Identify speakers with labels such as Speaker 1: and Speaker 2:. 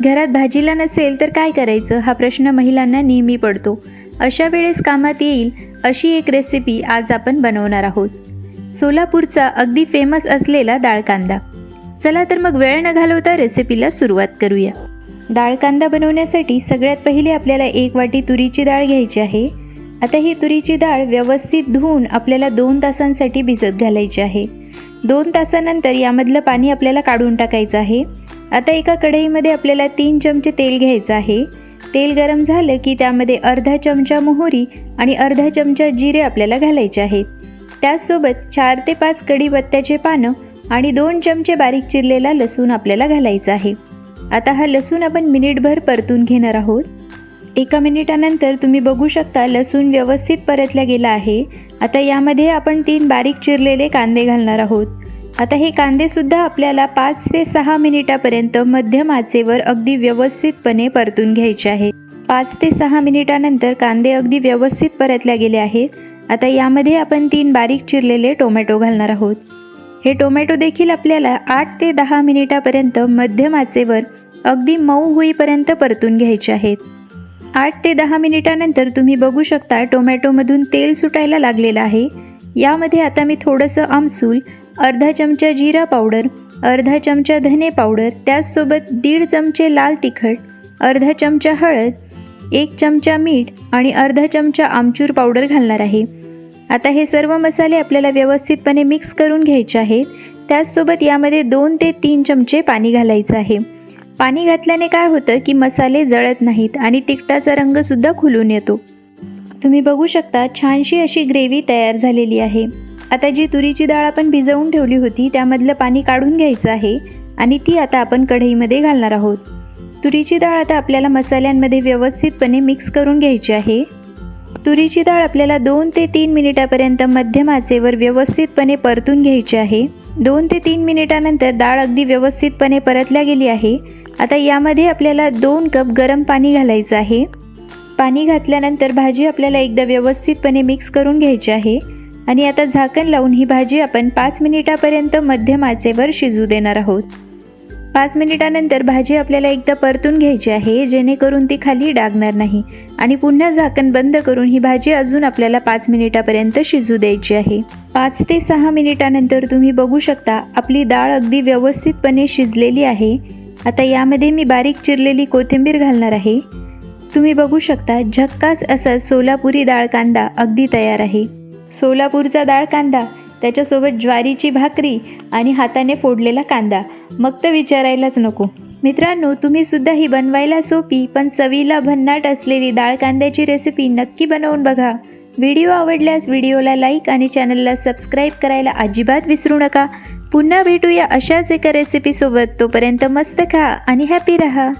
Speaker 1: घरात भाजीला नसेल तर काय करायचं? हा प्रश्न महिलांना नेहमी पडतो. अशा वेळेस कामात येईल अशी एक रेसिपी आज आपण बनवणार आहोत. सोलापूरचा अगदी फेमस असलेला डाळ कांदा. चला तर मग वेळ न घालवता रेसिपीला सुरुवात करूया. डाळ कांदा बनवण्यासाठी सगळ्यात पहिले आपल्याला एक वाटी तुरीची डाळ घ्यायची आहे. आता ही तुरीची डाळ व्यवस्थित धुवून आपल्याला दोन तासांसाठी भिजत घालायची आहे. दोन तासानंतर यामधलं पाणी आपल्याला काढून टाकायचं आहे. आता एका कढईमध्ये आपल्याला तीन चमचे तेल घ्यायचं आहे. तेल गरम झालं की त्यामध्ये अर्धा चमचा मोहरी आणि अर्धा चमचा जिरे आपल्याला घालायचे आहेत. त्याचसोबत चार ते पाच कढीपत्त्याचे पानं आणि दोन चमचे बारीक चिरलेला लसूण आपल्याला घालायचा आहे. आता हा लसूण आपण मिनिटभर परतून घेणार आहोत. एका मिनिटानंतर तुम्ही बघू शकता लसूण व्यवस्थित परतला गेला आहे. आता यामध्ये आपण तीन बारीक चिरलेले कांदे घालणार आहोत. आता हे कांदेसुद्धा आपल्याला पाच ते सहा मिनिटापर्यंत मध्यम आचेवर अगदी व्यवस्थितपणे परतून घ्यायचे आहेत पाच ते सहा मिनिटानंतर कांदे अगदी व्यवस्थित परतल्या गेले आहेत. आता यामध्ये आपण तीन बारीक चिरलेले टोमॅटो घालणार आहोत. हे टोमॅटो देखील आपल्याला आठ ते दहा मिनिटापर्यंत मध्यम आचेवर अगदी मऊ होईपर्यंत परतून घ्यायचे आहेत. आठ ते दहा मिनिटानंतर तुम्ही बघू शकता टोमॅटोमधून तेल सुटायला लागलेलं आहे. यामध्ये आता मी थोडंसं आमसूल अर्धा चमचा जिरा पावडर अर्धा चमचा धने पावडर त्याचसोबत दीड चमचे लाल तिखट अर्धा चमचा हळद एक चमचा मीठ आणि अर्धा चमचा आमचूर पावडर घालणार आहे. आता हे सर्व मसाले आपल्याला व्यवस्थितपणे मिक्स करून घ्यायचे आहेत. त्याचसोबत यामध्ये दोन ते तीन चमचे पाणी घालायचं आहे. पाणी घातल्याने काय होतं की मसाले जळत नाहीत आणि तिखटाचा रंगसुद्धा खुलून येतो. तुम्ही बघू शकता छानशी अशी ग्रेव्ही तयार झालेली आहे. आता जी तुरीची डाळ आपण भिजवून ठेवली होती त्यामधलं पाणी काढून घ्यायचं आहे आणि ती आता आपण कढईमध्ये घालणार आहोत. तुरीची डाळ आता आपल्याला मसाल्यांमध्ये व्यवस्थितपणे मिक्स करून घ्यायची आहे. तुरीची डाळ आपल्याला दोन ते तीन मिनिटापर्यंत मध्यम आचेवर व्यवस्थितपणे परतून घ्यायची आहे. दोन ते तीन मिनिटानंतर डाळ अगदी व्यवस्थितपणे परतल्या गेली आहे. आता यामध्ये आपल्याला दोन कप गरम पाणी घालायचं आहे. पाणी घातल्यानंतर भाजी आपल्याला एकदा व्यवस्थितपणे मिक्स करून घ्यायची आहे. आणि आता झाकण लावून ही भाजी आपण पाच मिनिटापर्यंत मध्यम आचेवर शिजू देणार आहोत. पाच मिनिटानंतर भाजी आपल्याला एकदा परतून घ्यायची आहे जेणेकरून ती खाली डागणार नाही. आणि पुन्हा झाकण बंद करून ही भाजी अजून आपल्याला पाच मिनिटापर्यंत शिजू द्यायची आहे. पाच ते सहा मिनिटानंतर तुम्ही बघू शकता आपली डाळ अगदी व्यवस्थितपणे शिजलेली आहे. आता यामध्ये मी बारीक चिरलेली कोथिंबीर घालणार आहे. तुम्ही बघू शकता झक्कास असा सोलापुरी डाळ कांदा अगदी तयार आहे. सोलापूरचा डाळ कांदा त्याच्यासोबत ज्वारीची भाकरी आणि हाताने फोडलेला कांदा. मग तर विचारायलाच नको. मित्रांनो तुम्ही सुद्धा ही बनवायला सोपी पण चवीला भन्नाट असलेली डाळ कांद्याची रेसिपी नक्की बनवून बघा. व्हिडिओ आवडल्यास व्हिडिओला लाईक आणि चॅनलला सबस्क्राईब करायला अजिबात विसरू नका. पुन्हा भेटूया अशाच एका रेसिपीसोबत तोपर्यंत मस्त खा आणि हॅपी रहा.